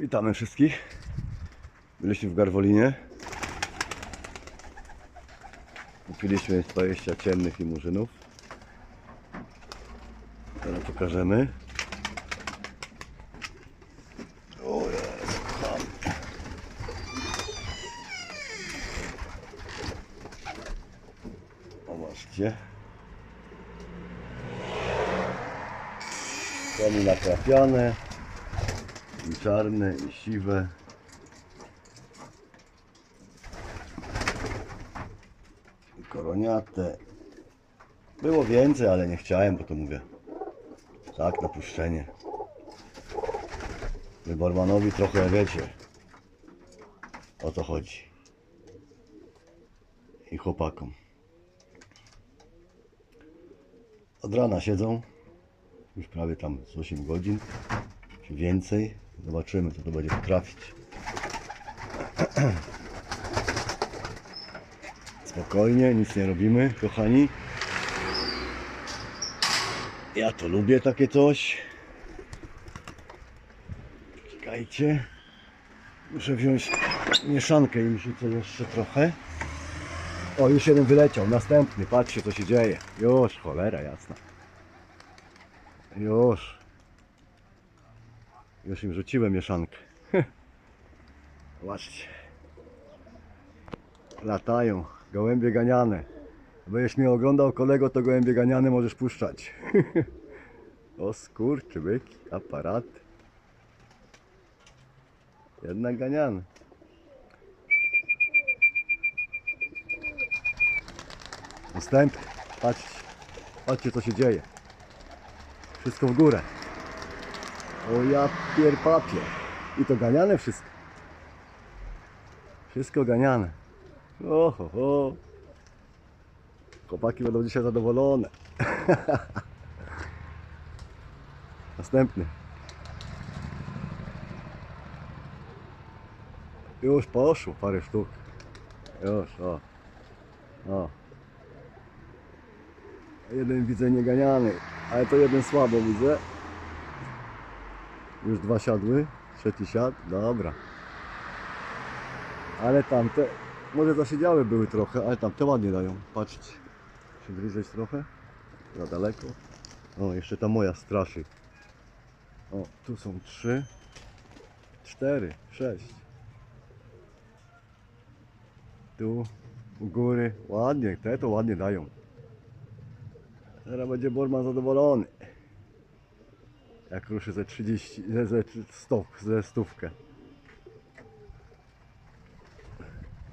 Witamy wszystkich. Byliśmy w Garwolinie. Kupiliśmy 20 ciemnych limurzynów. Teraz pokażemy. O Jezu, kochany. Zobaczcie. To mi nakrapiane. I czarne, i siwe. I koroniate. Było więcej, ale nie chciałem, bo to mówię. Tak, na puszczenie. Wy Barmanowi trochę wiecie. O to chodzi. I chłopakom. Od rana siedzą. Już prawie tam z 8 godzin. Czy więcej. Zobaczymy, co to będzie potrafić. Spokojnie, nic nie robimy, kochani. Ja to lubię takie coś. Czekajcie. Muszę wziąć mieszankę i myślę jeszcze trochę. O, już jeden wyleciał. Następny. Patrzcie, co się dzieje. Już, cholera jasna. Już. Już im rzuciłem mieszankę. Zobaczcie. Latają. Gołębie ganiane. Będziesz mnie oglądał kolego, to gołębie ganiane możesz puszczać. o skurczy byki, aparat. Jednak ganiany. Następny. Patrzcie. Patrzcie co się dzieje. Wszystko w górę. O ja pier papier. I to ganiane wszystko. Wszystko ganiane. Oho, ho. Chłopaki będą dzisiaj zadowolone. Następny. Już poszło parę sztuk. Już, o. O. Jeden widzę nieganiany, ale to jeden słabo widzę. Już dwa siadły, trzeci siad, dobra. Ale tamte, może zasiedziałe były trochę, ale tamte ładnie dają. Patrzcie, przybliżyć trochę, za daleko. O, jeszcze ta moja straszy. O, tu są trzy, cztery, sześć. Tu, u góry, ładnie, te to ładnie dają. Teraz będzie Borman zadowolony. Jak ruszy ze 30, ze, ze, 100, ze stówkę.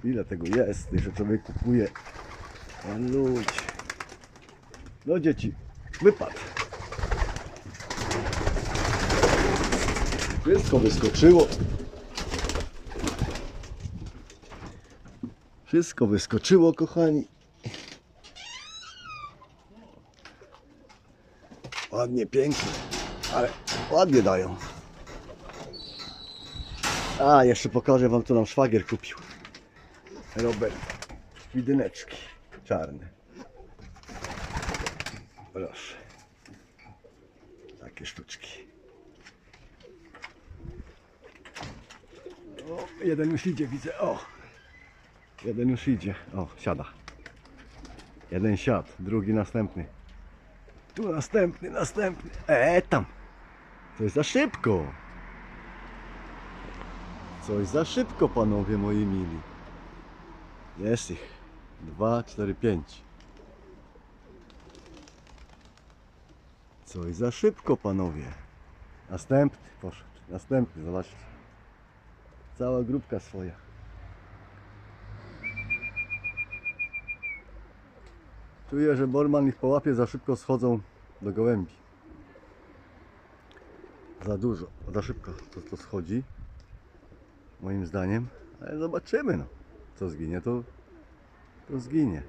Ile tego jest, że człowiek kupuje. O ludzie. No dzieci, wypad. Wszystko wyskoczyło. Wszystko wyskoczyło, kochani. Ładnie, pięknie, ale ładnie dają. A, jeszcze pokażę Wam, co nam szwagier kupił. Robert, widyneczki czarne. Proszę. Takie sztuczki. O, jeden już idzie, widzę. O, jeden już idzie. O, siada. Jeden siadł, drugi następny. Tu następny, następny. E, tam. Coś za szybko. Coś za szybko, panowie moi mili. Jest ich. Dwa, cztery, pięć. Coś za szybko, panowie. Następny poszedł. Następny, zobaczcie. Cała grupka swoja. Czuję, że Borman ich połapie, za szybko schodzą do gołębi. Za dużo, za szybko to, to schodzi. Moim zdaniem. Ale zobaczymy no. Co zginie, to, to zginie.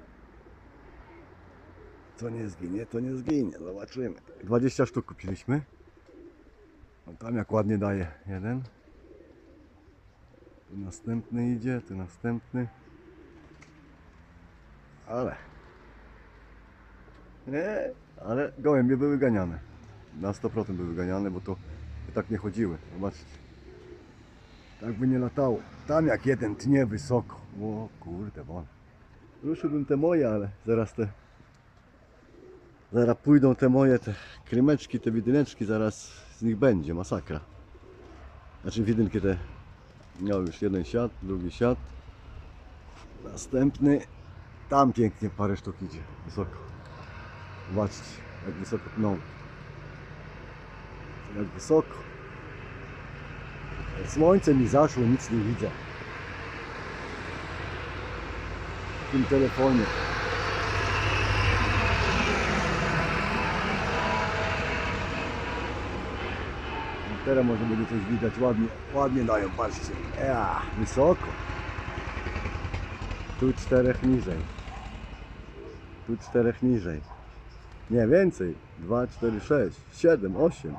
Co nie zginie, to nie zginie. Zobaczymy. 20 sztuk kupiliśmy. No tam jak ładnie daje jeden. Tu następny idzie, tu następny. Ale nie, ale gołębie były ganiane. Na 100% były ganiane, bo to tak nie chodziły. Zobaczcie. Tak by nie latało. Tam jak jeden tnie wysoko. O kurde, won. Ruszyłbym te moje, ale zaraz te... Zaraz pójdą te moje, te krymeczki, te widyneczki, zaraz z nich będzie masakra. Znaczy widynki te... Miał już jeden siat, drugi siat. Następny. Tam pięknie parę sztuk idzie, wysoko. Zobaczcie, jak wysoko tną. Jak wysoko. Słońce mi zaszło, nic nie widzę. W tym telefonie. No Teraz może będzie coś widać ładnie, ładnie dają, patrzcie. Ja, wysoko. Tu czterech niżej. Tu czterech niżej. Nie, więcej. 2, 4, 6, 7, 8.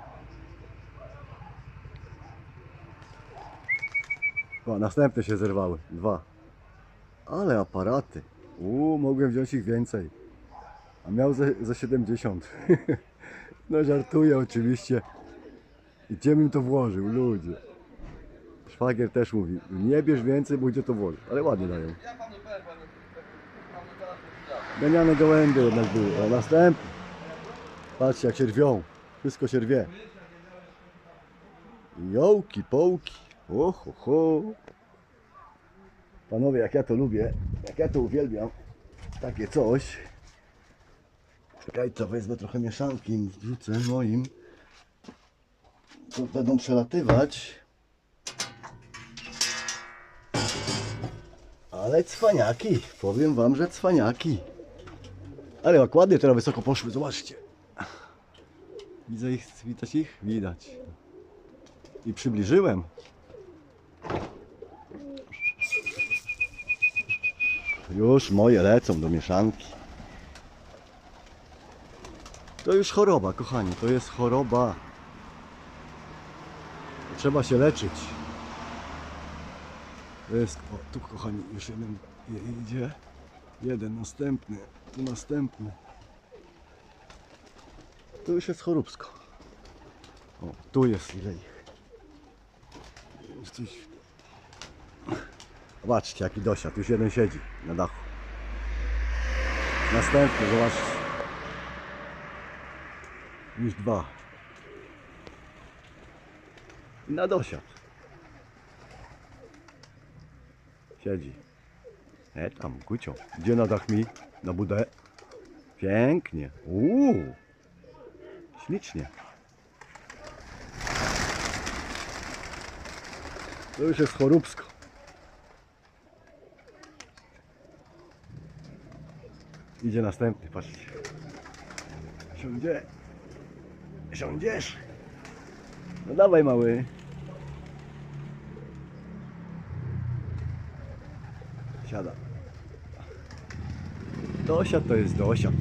O, następne się zerwały. Dwa. Ale aparaty. Uuu, mogłem wziąć ich więcej. A miał ze, ze 70. no żartuję oczywiście. I gdzie bym to włożył, ludzie? Szwagier też mówi, nie bierz więcej, bo gdzie to włożyć. Ale ładnie dają. Ganiane gołębie jednak były. O, następny. Patrzcie jak się rwią. Wszystko się rwie. Jołki, połki. Ho. Panowie, jak ja to lubię, jak ja to uwielbiam, takie coś. Czekaj, to wezmę trochę mieszanki wrzucę moim. To będą przelatywać. Ale cwaniaki, powiem wam, że cwaniaki. Ale ładnie teraz wysoko poszły, zobaczcie. Widzę ich, widać ich? Widać. I przybliżyłem. Już moje lecą do mieszanki. To już choroba, kochani, to jest choroba. Trzeba się leczyć. To jest, o, tu kochani, już jeden je- idzie. Jeden, następny, tu następny. Tu już jest choróbsko. O, tu jest ile ich. Coś... Zobaczcie jaki dosiad, już jeden siedzi na dachu. Następny, zobaczcie. Już dwa. I na dosiad. Siedzi. E tam, kucio. Gdzie na dach mi? Na budę. Pięknie. Uuu. Ślicznie. To już jest choróbsko. Idzie następny, patrzcie. Siądzie. Siądziesz? No dawaj mały. Siada. Dosiad to jest dosiad.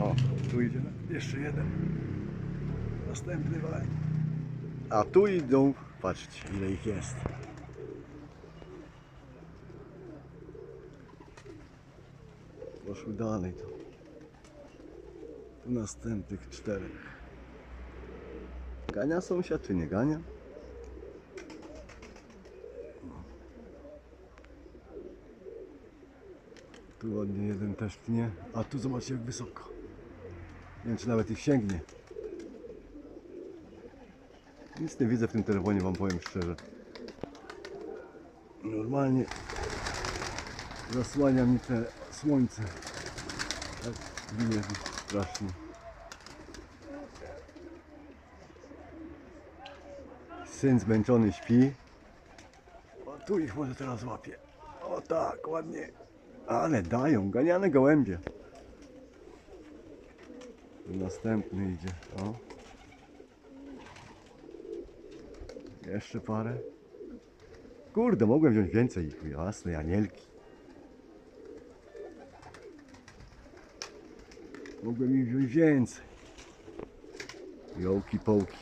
O, tu idzie jeszcze jeden. Następny waj. A tu idą, patrzcie ile ich jest. Poszły dalej tu. Tu następnych czterech. Gania sąsiad czy nie gania? Tu ładnie jeden też tnie, a tu zobaczcie jak wysoko. Nie wiem czy nawet ich sięgnie. Nic nie widzę w tym telefonie, wam powiem szczerze. Normalnie zasłania mi te słońce. Tak ginie strasznie. Syn zmęczony śpi. O, tu ich może teraz łapie. O tak, ładnie. Ale dają, ganiane gołębie. Następny idzie. O. Jeszcze parę. Kurde, mogłem wziąć więcej ich. Jasne, anielki. Mogłem ich wziąć więcej. Jołki, połki.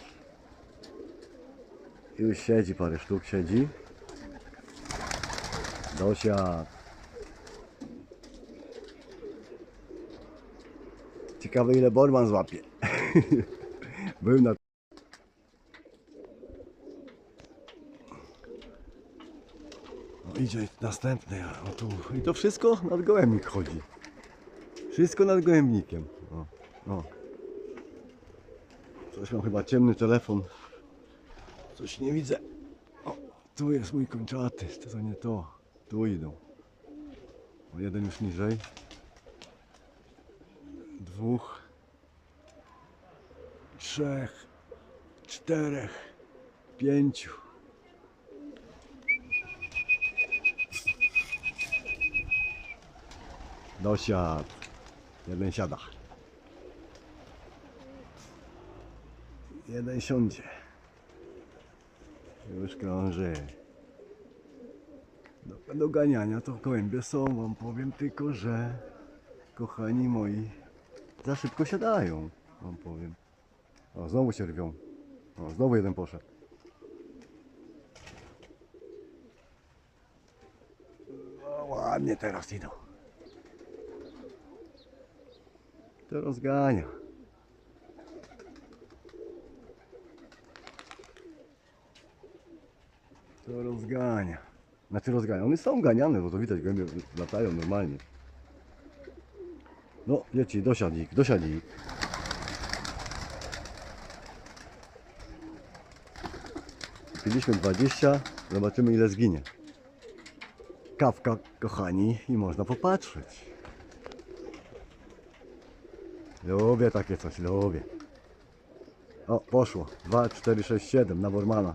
Już siedzi parę sztuk, siedzi. Dosia. Ciekawe ile Borman złapie. Był na idzie następny. O, tu. I to wszystko nad gołębnik chodzi. Wszystko nad gołębnikiem. O, o. Coś mam chyba ciemny telefon. Coś nie widzę. O, tu jest mój kończaty. To, nie to. Tu idą. O, jeden już niżej. Dwóch. Trzech. Czterech. Pięciu. Dosiad. Jeden siada. Jeden siądzie. Już krąży. Do, do ganiania to gołębie są, wam powiem tylko, że kochani moi za szybko siadają, wam powiem. O, znowu się rwią. O, znowu jeden poszedł. O, ładnie teraz idą. To rozgania. To rozgania. Znaczy rozgania. One są ganiane, bo to widać, gołębie latają normalnie. No, dzieci, dosiadzik, dosiadzik. Kupiliśmy 20, zobaczymy ile zginie. Kawka, kochani, i można popatrzeć. Lubię takie coś, lubię. O, poszło. 2, 4, 6, 7 na Bormana.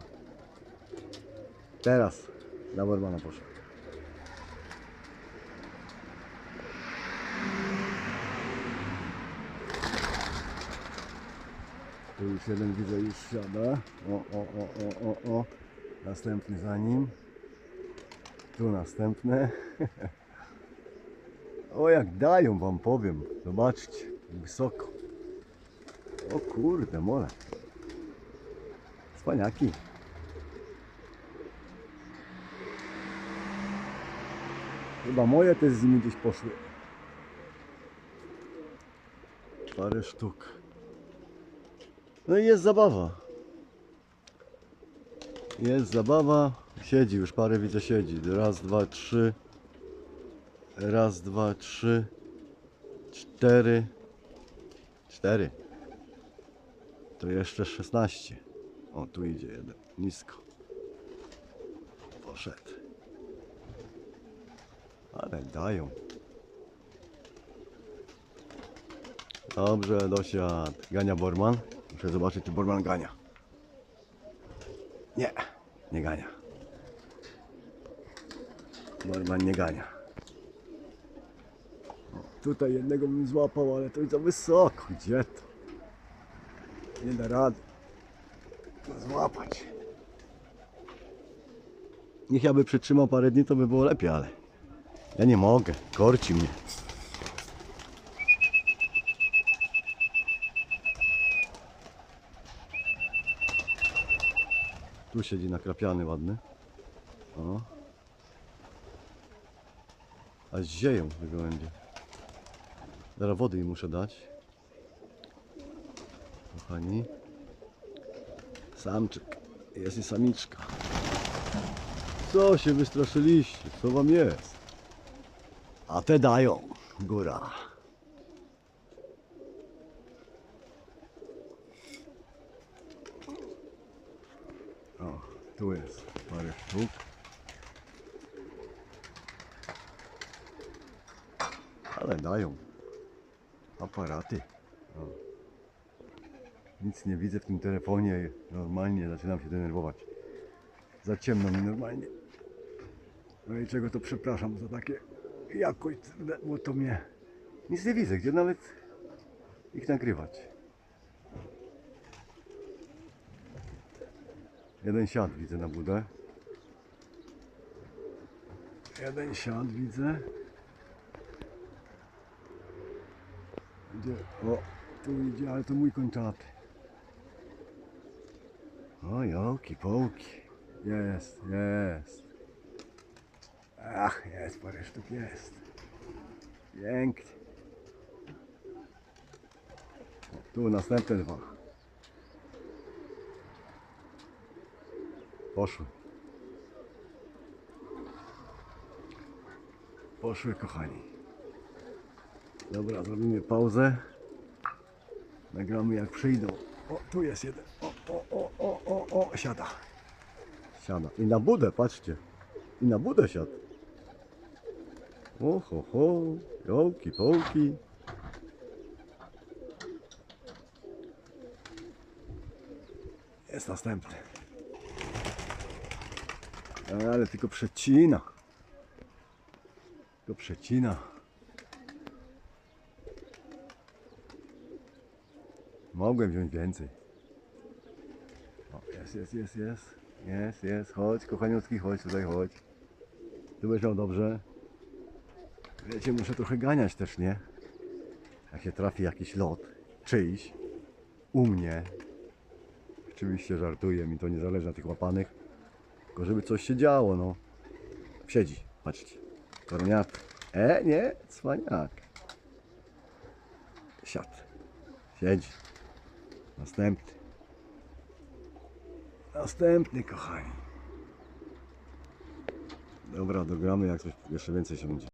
Teraz na Bormana poszło. Tu już jeden widzę już siada. O, o, o, o, o, o. Następny za nim. Tu następne. O jak dają wam powiem. Zobaczcie. Wysoko. O kurde mole. Spaniaki. Chyba moje też z nimi gdzieś poszły. Parę sztuk. No i jest zabawa. Jest zabawa. Siedzi już parę widzę siedzi. Raz, dwa, trzy. Raz, dwa, trzy. Cztery. Cztery. To jeszcze 16. O, tu idzie jeden. Nisko. Poszedł. Ale dają. Dobrze, dosiad. Gania Borman. Muszę zobaczyć, czy Borman gania. Nie, nie gania. Borman nie gania. Tutaj jednego bym złapał, ale to jest za wysoko. Gdzie to? Nie da rady. Złapać. Niech ja by przytrzymał parę dni, to by było lepiej, ale ja nie mogę. Korci mnie. Tu siedzi nakrapiany ładny. O. A zieją te gołębie. Teraz wody im muszę dać. Kochani. Samczyk. Jest i samiczka. Co się wystraszyliście? Co wam jest? A te dają. Góra. O, tu jest parę sztuk. Ale dają. Aparaty. O. Nic nie widzę w tym telefonie. Normalnie zaczynam się denerwować. Za ciemno mi normalnie. No i czego to przepraszam za takie jakość, bo to mnie nic nie widzę, gdzie nawet ich nagrywać. Jeden siad widzę na budę. Jeden siad widzę. Gdzie? O, tu idzie, ale to mój kończaty. O, joki, połki. Jest, jest. Ach, jest, parę sztuk jest. Pięknie. Tu następne dwa. Poszły. Poszły kochani. Dobra, zrobimy pauzę. Nagramy jak przyjdą. O, tu jest jeden. O, o, o, o, o, o, siada. Siada. I na budę, patrzcie. I na budę siadł. O, ho, ho. Jołki, połki. Jest następny. Ale tylko przecina. Tylko przecina. Mogłem wziąć więcej. Jest, jest, jest, jest. Jest, jest. Chodź, kochaniutki, chodź tutaj, chodź. Tu będziesz miał dobrze. Wiecie, muszę trochę ganiać też, nie? Jak się trafi jakiś lot, czyjś, u mnie. Oczywiście żartuję, mi to nie zależy na tych łapanych. Tylko żeby coś się działo, no. Siedzi, patrzcie. Koroniak. E, nie, cwaniak. Siad. Siedzi. Następny. Następny, kochani. Dobra, dogramy jak coś jeszcze więcej się będzie.